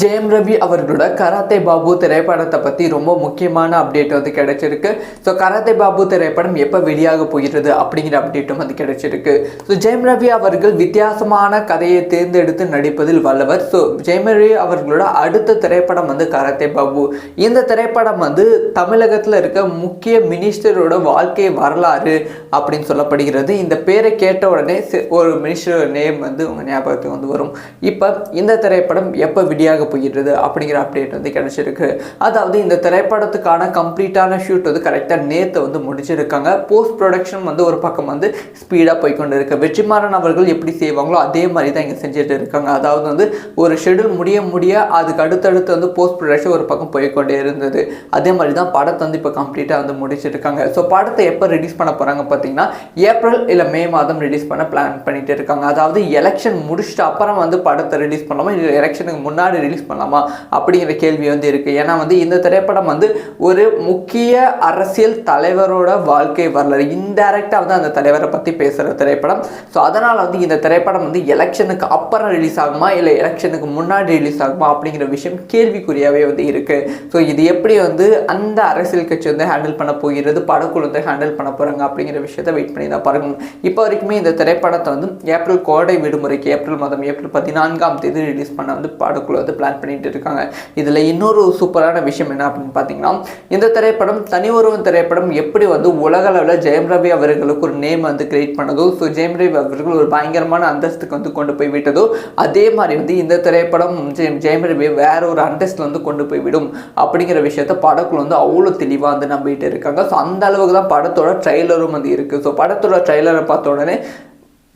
ஜெயம் ரவி அவர்களோட கராத்தே பாபு திரைப்படத்தை பற்றி ரொம்ப முக்கியமான அப்டேட் வந்து கிடைச்சிருக்கு. ஸோ கராத்தே பாபு திரைப்படம் எப்போ வெளியாக போகிறது அப்படிங்கிற அப்டேட்டும் வந்து கிடைச்சிருக்கு. ஸோ ஜெயம் ரவி அவர்கள் வித்தியாசமான கதையை தேர்ந்தெடுத்து நடிப்பதில் வல்லவர். ஸோ ஜெயம் ரவி அவர்களோட அடுத்த திரைப்படம் வந்து கராத்தே பாபு. இந்த திரைப்படம் வந்து தமிழகத்தில் இருக்க முக்கிய மினிஸ்டரோட வாழ்க்கை வரலாறு அப்படின்னு சொல்லப்படுகிறது. இந்த பேரை கேட்ட உடனே ஒரு மினிஸ்டரோட நேம் வந்து உங்கள் ஞாபகத்துக்கு வந்து வரும். இப்போ இந்த திரைப்படம் எப்போ விடியாக போகிறது அப்படிங்கிற அப்டேட் வந்து கிடைச்சிருக்கு. அதாவது இந்த திரைப்படத்துக்கான கம்ப்ளீட்டான ஷூட் வந்து கரெக்டாக நேற்று வந்து முடிச்சிருக்காங்க. போஸ்ட் ப்ரொடக்ஷன் வந்து ஒரு பக்கம் வந்து ஸ்பீடாக போய்க்கொண்டு இருக்கு வெற்றிமாறன் அவர்கள் எப்படி செய்வாங்களோ அதே மாதிரி தான் இங்கே செஞ்சுட்டு இருக்காங்க. அதாவது வந்து ஒரு ஷெடியூல் முடிய முடிய அதுக்கு அடுத்தடுத்து வந்து போஸ்ட் ப்ரொடக்ஷன் ஒரு பக்கம் போய்க்கொண்டே இருந்தது. அதே மாதிரி தான் படத்தை வந்து இப்போ கம்ப்ளீட்டாக வந்து முடிச்சிருக்காங்க. ஸோ படத்தை எப்போ ரிலீஸ் பண்ண போகிறாங்க பார்த்தீங்கன்னா ஏப்ரல் இல்லை மே மாதம் ரிலீஸ் பண்ண பிளான் பண்ணிட்டு இருக்காங்க. அதாவது எலெக்ஷன் முடிச்சிட்டு அப்புறம் வந்து படத்தை ரிலீஸ் பண்ணாமல் எலெக்ஷனுக்கு முன்னாடி ரிலீஸ் பண்ணலாமா? அப்படிங்கிற கேள்வி வந்து இருக்குது ஏன்னா வந்து இந்த திரைப்படம் வந்து ஒரு முக்கிய அரசியல் தலைவரோட வாழ்க்கை வரலாறு இன்டைரக்டாக வந்து அந்த தலைவரை பற்றி பேசுகிற திரைப்படம். ஸோ அதனால் வந்து இந்த திரைப்படம் வந்து எலெக்ஷனுக்கு அப்புறம் ரிலீஸ் ஆகுமா? இல்லை எலெக்ஷனுக்கு முன்னாடி ரிலீஸ் ஆகுமா? அப்படிங்கிற விஷயம் கேள்விக்குறியாகவே வந்து இருக்குது ஸோ இது எப்படி வந்து அந்த அரசியல் கட்சி வந்து ஹேண்டில் பண்ண போகிறது? படக்குழு வந்து ஹேண்டில் பண்ண போகிறாங்க அப்படிங்கிற விஷயத்தை வெயிட் பண்ணி தான் பாருங்க இப்போ வரைக்குமே இந்த திரைப்படத்தை வந்து ஏப்ரல் கோடை விடுமுறைக்கு ஏப்ரல் மாதம் ஏப்ரல் பதினான்காம் தேதி ரிலீஸ் பண்ண வந்து படக்குழு வந்து பிளான் பண்ணிட்டு இருக்காங்க. இதில் இன்னொரு சூப்பரான விஷயம் என்ன அப்படின்னு பார்த்தீங்கன்னா இந்த திரைப்படம் தனி ஒருவன் திரைப்படம் எப்படி வந்து உலக அளவில் ஜெயம் ரவி அவர்களுக்கு ஒரு நேம் வந்து கிரியேட் பண்ணதோ ஸோ ஜெயம் ரவி அவர்கள் ஒரு பயங்கரமான அந்தஸ்துக்கு வந்து கொண்டு போய் விட்டதோ அதே மாதிரி வந்து இந்த திரைப்படம் ஜெயம் ஜெயம் ரவி வேற ஒரு அந்தஸ்தில் வந்து கொண்டு போய் விடும் அப்படிங்கிற விஷயத்த படக்குழு வந்து அவ்வளோ தெளிவாக வந்து நம்பிட்டு இருக்காங்க. ஸோ அந்த அளவுக்கு தான் படத்தோட ட்ரைலரும் வந்து இருக்குது ஸோ படத்தோட ட்ரெய்லரை பார்த்த உடனே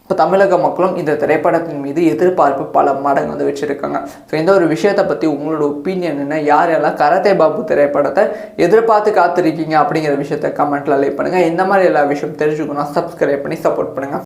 இப்போ தமிழக மக்களும் இந்த திரைப்படத்தின் மீது எதிர்பார்ப்பு பல மடங்கு வந்து வச்சுருக்காங்க. ஸோ இந்த ஒரு விஷயத்தை பற்றி உங்களோட ஒப்பீனியன் என்ன? யார் யாரெல்லாம் கரத்தே பாபு திரைப்படத்தை எதிர்பார்த்து காத்திருக்கீங்க அப்படிங்கிற விஷயத்த கமெண்ட்டில் லைக் பண்ணுங்கள் இந்த மாதிரி எல்லா விஷயம் தெரிஞ்சுக்கணும். சப்ஸ்கிரைப் பண்ணி சப்போர்ட் பண்ணுங்கள்